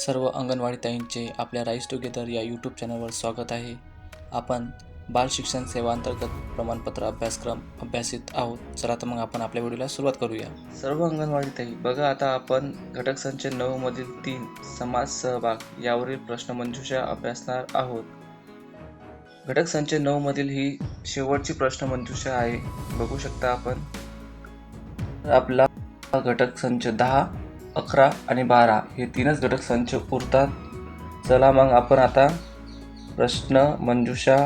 सर्व अंगणवाडी ताईंचे आपल्या rice together या यूट्यूब चॅनलवर स्वागत आहे. आपण बाल शिक्षण सेवा अंतर्गत प्रमाणपत्र अभ्यासक्रम अभ्यासित आहोत. चला तर मग आपण आपल्या व्हिडिओला सुरुवात करूया. सर्व अंगणवाडी ताई बघा आता आपण घटक संच नऊ मधील तीन समाज सहभाग यावरील प्रश्न मंजुषा अभ्यासणार आहोत. घटक संच नऊ मधील ही शेवटची प्रश्न मंजुषा आहे. बघू शकता आपण. आपला घटक संच दहा अकरा आणि बारा हे तीनच घटक संच उरतात चला मग आपण आता प्रश्न मंजुषा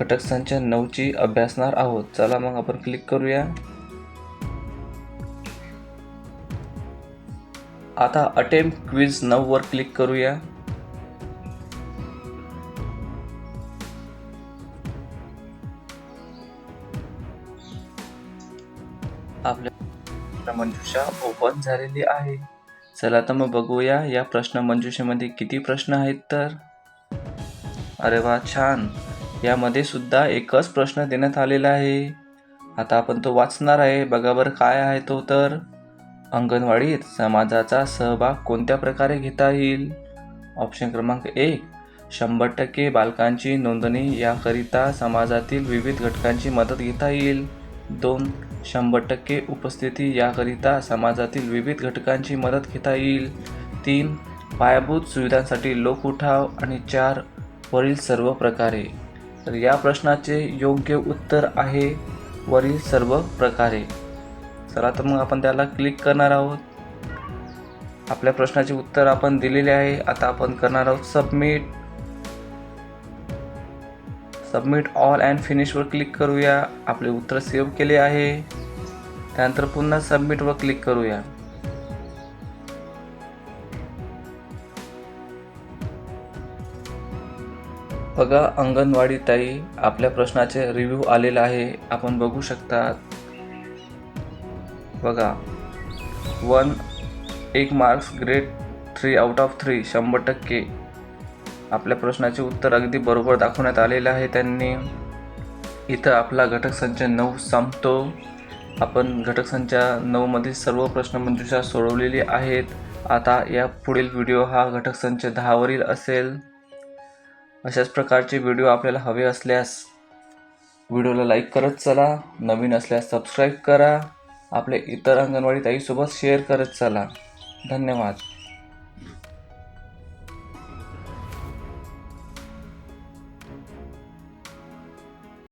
घटक संच नऊची अभ्यासणार आहोत. चला मग आपण क्लिक करूया. आता अटेम्प्ट क्विज नऊ वर क्लिक करूया. आपल्या मंजुषा ओपन झालेली आहे. चला तर मग बघूया या प्रश्नमंजुषेमध्ये किती प्रश्न आहेत तर? अरे वा छान. यामध्ये सुद्धा एकच प्रश्न देण्यात आलेला आहे. आता आपण तो वाचणार आहे. बघा बरं काय आहे तो तर. अंगणवाडीत समाजाचा सहभाग कोणत्या प्रकारे घेता येईल? ऑप्शन क्रमांक एक शंभर टक्के बालकांची नोंदणी याकरिता समाजातील विविध घटकांची मदत घेता येईल. दोन शंभर टक्के उपस्थिती याकरिता समाजातील विविध घटकांची मदत घेता येईल. तीन पायाभूत सुविधांसाठी लोक उठाव आणि चार वरील सर्व प्रकारे. तर या प्रश्नाचे योग्य उत्तर आहे वरील सर्व प्रकारे. चला तर मग आपण त्याला क्लिक करणार आहोत. आपल्या प्रश्नाचे उत्तर आपण दिलेले आहे. आता आपण करणार आहोत सबमिट सबमिट ऑल अँड फिनिशवर क्लिक करूया. आपले उत्तर सेव्ह केले आहे. त्यानंतर पुन्हा सबमिटवर क्लिक करूया. बघा अंगणवाडी ताई आपल्या प्रश्नाचे रिव्ह्यू आलेला आहे. आपण बघू शकता बघा वन एक marks grade three out of three शंभर टक्के. आपल्या प्रश्नाचे उत्तर अगदी बरोबर दाखवण्यात आलेलं आहे. त्यांनी इथं आपला घटक संच नऊ संपतो. आपण घटक संच नऊमधील सर्व प्रश्न मंजुषा सोडवलेली आहेत. आता या पुढील व्हिडिओ हा घटक संच दहावरील असेल. अशाच प्रकारचे व्हिडिओ आपल्याला हवे असल्यास व्हिडिओला लाईक करत चला. नवीन असल्यास सबस्क्राईब करा. आपल्या इतर अंगणवाडी ताईसोबत शेअर करत चला. धन्यवाद.